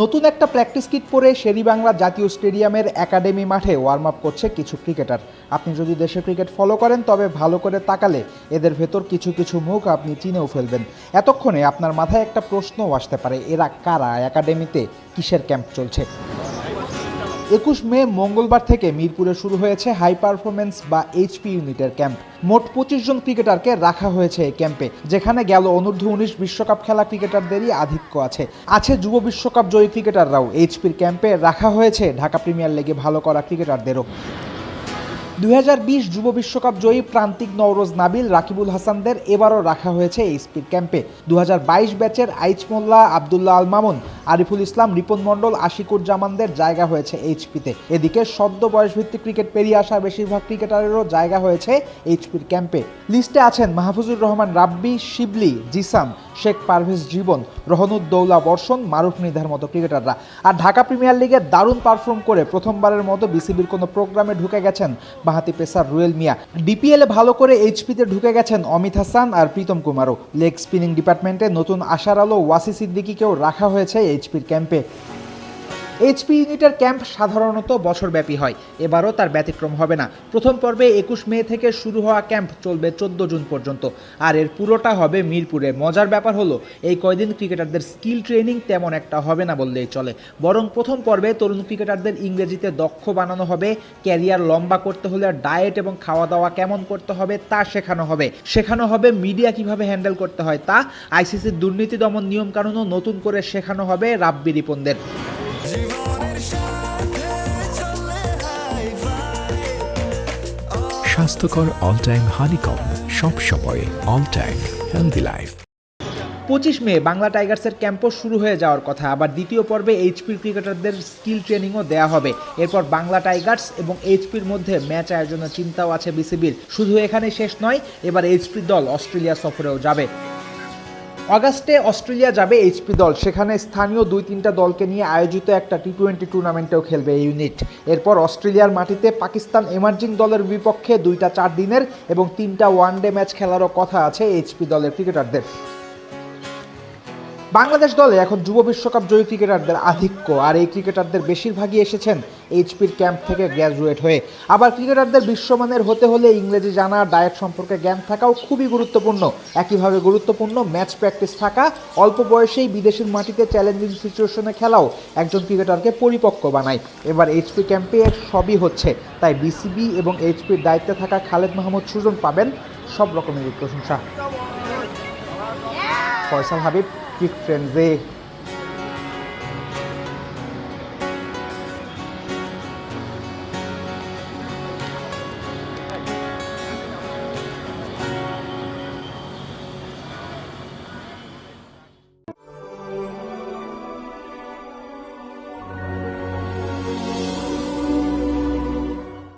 নতুন একটা practice kit পরে শেরি বাংলা জাতীয় স্টেডিয়ামের একাডেমি মাঠে ওয়ার্ম আপ করছে কিছু ক্রিকেটার আপনি যদি দেশের ক্রিকেট ফলো করেন, তবে ভালো করে তাকালে এদের ভেতর কিছু কিছু মুখ আপনি চিনেও ফেলবেন। এতক্ষণে আপনার মাথায় একটা প্রশ্নও আসতে পারে, এরা কারা? একাডেমিতে কিসের ক্যাম্প চলছে? একুশ মে মঙ্গলবার থেকে মিরপুরে শুরু হয়েছে হাই পারফরমেন্স বা এইচপি ইউনিটের ক্যাম্প মোট পঁচিশ জন ক্রিকেটারকে রাখা হয়েছে এই ক্যাম্পে যেখানে গেল অনূর্ধ্ব উনিশ বিশ্বকাপ খেলা ক্রিকেটারদেরই আধিক্য আছে। আছে যুব বিশ্বকাপ জয়ী ক্রিকেটাররাও এইচপির ক্যাম্পে রাখা হয়েছে ঢাকা প্রিমিয়ার লিগে ভালো করা ক্রিকেটারদেরও দুই হাজার বিশ যুব বিশ্বকাপ জয়ী প্রান্তিক নওরোজ নাবিল রাকিবুল হাসানদের এবারও রাখা হয়েছে এই স্পিড ক্যাম্পে দুই হাজার বাইশ ব্যাচের আইচ মোল্লা, আবদুল্লাহ আল মামুন আরিফুল ইসলাম, রিপন মণ্ডল, আশিকুর জামানদের জায়গা হয়েছে এইচপিতে। এদিকে সদ্য বয়সভিত্তিক ক্রিকেট পেরিয়ে আসা বেশিরভাগ ক্রিকেটারেরও জায়গা হয়েছে এইচপির ক্যাম্পে। লিস্টে আছেন মাহফুজুর রহমান, রাব্বি, শিবলি জিসাম শেখ পারভেজ জীবন রহনুদ্দৌলা বর্ষণ, মারুফ নিধার মতো ক্রিকেটাররা। আর ঢাকা প্রিমিয়ার লিগে দারুণ পারফর্ম করে প্রথমবারের মতো বিসিবির কোনো প্রোগ্রামে ঢুকে গেছেন বাহাতি পেসার রুয়েল মিয়া। ডিপিএলে ভালো করে এইচপিতে ঢুকে গেছেন অমিত হাসান আর প্রীতম কুমারও। লেগ স্পিনিং ডিপার্টমেন্টে নতুন আশার আলো ওয়াসি সিদ্দিকিকেও রাখা হয়েছে এইচপির ক্যাম্পে এইচপি ইউনিটের ক্যাম্প সাধারণত বছরব্যাপী হয়। এবারও তার ব্যতিক্রম হবে না। প্রথম পর্বে একুশ মে থেকে শুরু হওয়া ক্যাম্প চলবে চোদ্দ জুন পর্যন্ত। আর এর পুরোটা হবে মিরপুরে। মজার ব্যাপার হলো, এই কয়দিন ক্রিকেটারদের স্কিল ট্রেনিং তেমন একটা হবে না বললেই চলে। বরং প্রথম পর্বে তরুণ ক্রিকেটারদের ইংরেজিতে দক্ষ বানানো হবে, ক্যারিয়ার লম্বা করতে হলে ডায়েট এবং খাওয়া দাওয়া কেমন করতে হবে তা শেখানো হবে। শেখানো হবে মিডিয়া কীভাবে হ্যান্ডেল করতে হয় তা আইসিসির দুর্নীতি দমন নিয়মকানুনও নতুন করে শেখানো হবে রাব্বি রিপনদের। স্বাস্থ্যকর অল টাইম হানিকম সব সময় অল টাইম হেলদি লাইফ। পঁচিশ মে বাংলা টাইগার্সের ক্যাম্পও শুরু হয়ে যাওয়ার কথা। আবার দ্বিতীয় পর্বে এইচপির ক্রিকেটারদের স্কিল ট্রেনিংও দেয়া হবে। এরপর বাংলা টাইগার্স এবং এইচপির মধ্যে ম্যাচ আয়োজনের চিন্তাও আছে বিসিবির। শুধু এখানে শেষ নয় এবার এইচপির দল অস্ট্রেলিয়া সফরেও যাবে। অগাস্টে অস্ট্রেলিয়া যাবে এইচপি দল। সেখানে স্থানীয় দুই তিনটা দলকে নিয়ে আয়োজিত একটা টি টোয়েন্টি টুর্নামেন্টেও খেলবে এই ইউনিট এরপর অস্ট্রেলিয়ার মাটিতে পাকিস্তান এমার্জিং দলের বিপক্ষে দুইটা চার দিনের এবং তিনটা ওয়ানডে ম্যাচ খেলারও কথা আছে এইচপি দলের ক্রিকেটারদের বাংলাদেশ দলে এখন যুব বিশ্বকাপ জয়ী ক্রিকেটারদের আধিক্য, আর এই ক্রিকেটারদের বেশিরভাগই এসেছেন এইচপির ক্যাম্প থেকে গ্র্যাজুয়েট হয়ে। আবার ক্রিকেটারদের বিশ্বমানের হতে হলে ইংরেজি জানা ডায়েট সম্পর্কে জ্ঞান থাকাও খুবই গুরুত্বপূর্ণ। একইভাবে গুরুত্বপূর্ণ ম্যাচ প্র্যাকটিস থাকা, অল্প বয়সেই বিদেশের মাটিতে চ্যালেঞ্জিং সিচুয়েশনে খেলাও একজন ক্রিকেটারকে পরিপক্ক বানায়। এবার এইচপি ক্যাম্পে সবই হচ্ছে, তাই বিসিবি এবং এইচপির দায়িত্বে থাকা খালেদ মাহমুদ সুজন পাবেন সব রকমের প্রশংসা। ফয়সাল হাবিব ক্রিক ফ্রেন্ডসে